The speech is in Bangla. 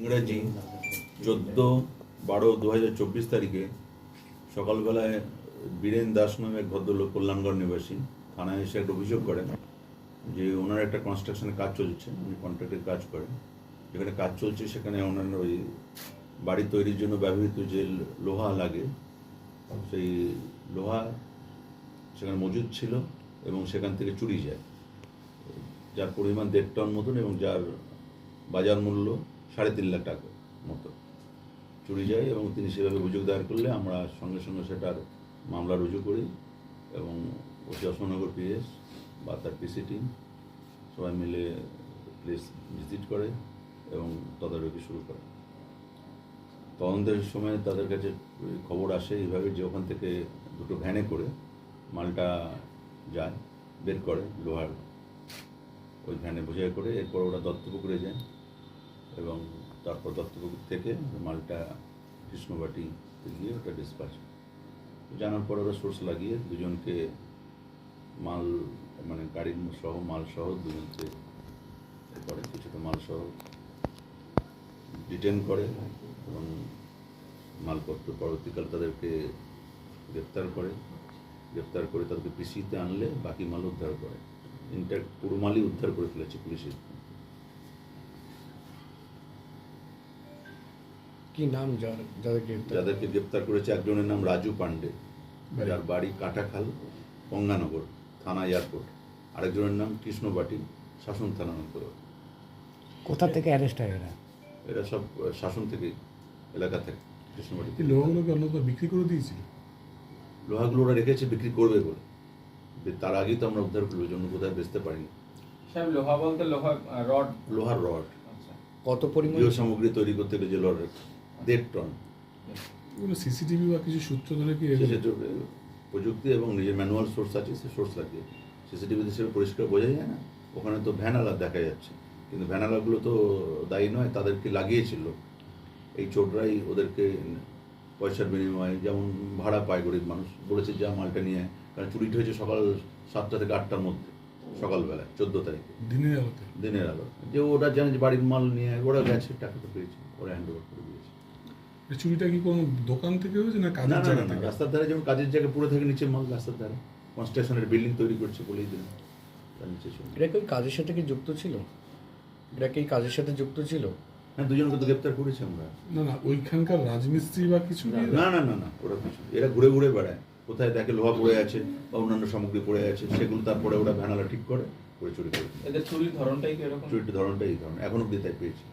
ইংরেজি চোদ্দ বারো দু চব্বিশ তারিখে সকালবেলায় বীরেন দাস নামে এক ভদ্রলোক কল্যাণগড় নিবাসী থানায় এসে একটা অভিযোগ করেন যে ওনার একটা কনস্ট্রাকশনের কাজ চলছে, উনি কন্ট্রাক্টের কাজ করেন। যেখানে কাজ চলছে সেখানে ওনার ওই বাড়ি তৈরির জন্য ব্যবহৃত যে লোহা লাগে, সেই লোহা সেখানে মজুদ ছিল এবং সেখান থেকে চুরি যায়। যার পরিমাণ দেড় টন মতন এবং যার বাজার মূল্য সাড়ে তিন লাখ টাকা মতো। চুরি যায় এবং তিনি সেভাবে অভিযোগ দায়ের করলে আমরা সঙ্গে সঙ্গে সেটার মামলা রুজু করি এবং ওসি অশোকনগর পিএস বা তার পিসি টিম সবাই মিলে প্লেস ভিজিট করে এবং তদারকি শুরু করে। তদন্তের সময় তাদের কাছে খবর আসে এইভাবে যে ওখান থেকে দুটো ভ্যানে করে মালটা যায়, বের করে লোহার ওই ভ্যানে বোঝাই করে, এরপর ওরা দত্তপুকুরে যায়। এবং তারপর দত্তপুকুর থেকে মালটা কৃষ্ণবাটি গিয়ে ওটা ডিসপাচ জানার পর ওরা সোর্স লাগিয়ে দুজনকে মাল মানে গাড়ির সহ, মাল সহ দুজনকে করে, কিছুটা মাল সহ ডিটেন করে এবং মালপত্র পরবর্তীকালে তাদেরকে গ্রেপ্তার করে। গ্রেপ্তার করে তাদেরকে পিসিতে আনলে বাকি মাল উদ্ধার করে। ইনট্যাক্ট পুরো মালই উদ্ধার করে ফেলেছে পুলিশের। কি নাম যার যাদেরকে যাদেরকে গ্রেপ্তার করেছে একজনের নাম রাজু পান্ডে যার বাড়ি কাটাখাল গঙ্গানগর থানা এয়ারপোর্ট। আরেকজনের নাম কৃষ্ণবাটি শাসন থানা অন্তর্গত। কোথা থেকে অ্যারেস্ট হয় এরা? এরা সব শাসন থেকে এলাকা থেকে কৃষ্ণবাটি লোহাগুলোকে অন্যত্র বিক্রি করে দিয়েছিল? লোহাগুলো ওরা রেখেছে বিক্রি করবে বলে। তার আগেই তো আমরা উদ্ধার করব জন্য কোথায় বেচতে পারিনি। সাহেব লোহা বলতে লোহা রড লোহার রড আচ্ছা। কত পরিমাণ? সামগ্রী তৈরি করতে গেলে যে লোহার দেড় টন। সিসিটিভি বা কিছু সূত্র ধরে কি প্রযুক্তি এবং নিজের ম্যানুয়াল সোর্স আছে সে সোর্স লাগিয়ে সিসিটিভিতে সেটা পরিষ্কার বোঝা যায় না। ওখানে তো ভ্যানালা দেখা যাচ্ছে। কিন্তু ভ্যানালাগুলো তো দায়ী নয় তাদেরকে লাগিয়েছিল। এই চোররাই ওদেরকে পয়সার বিনিময়ে যেমন ভাড়া পায় গরিব মানুষ বলেছে যা মালটা নিয়ে কারণ চুরিটা হয়েছে সকাল সাতটা থেকে আটটার মধ্যে সকালবেলায় চোদ্দ তারিখে। দিনের আলোতে? দিনের আলো যে ওরা জানে যে বাড়ির মাল নিয়ে ওরা গেছে টাকাটা পেয়েছে ওরা হ্যান্ড ওভার করে এই চুরিটা কি কোনো দোকান থেকে হয়েছে না কাজের জায়গা থেকে? রাস্তার ধারে যেমন কাজের জায়গা পুরো থাকে নিচে মাল রাস্তার ধারে। কনস্ট্রাকশনের বিল্ডিং তৈরি করছে বলেই দিলেন তার নিচে ছিল এরা কি ওই কাজের সাথে কি যুক্ত ছিল? এরা কি কাজের সাথে যুক্ত ছিল? হ্যাঁ দুজনকে তো গ্রেপ্তার করেছি আমরা। না না ওইখানকার রাজমিস্ত্রি বা কিছু না না না না ওরা কিছু এরা ঘুরে ঘুরে বেড়ায়। কোথায় দেখে লোহা পড়ে আছে বা অন্যান্য সামগ্রী পড়ে আছে সেগুলো তারপরে ওরা ভ্যানালা ঠিক করে করে চুরি করে। এদের চুরির ধরনটাই কি এরকম? চুরির ধরনটাই এই ধরনের। এখন অব্দি তাই পেয়েছি।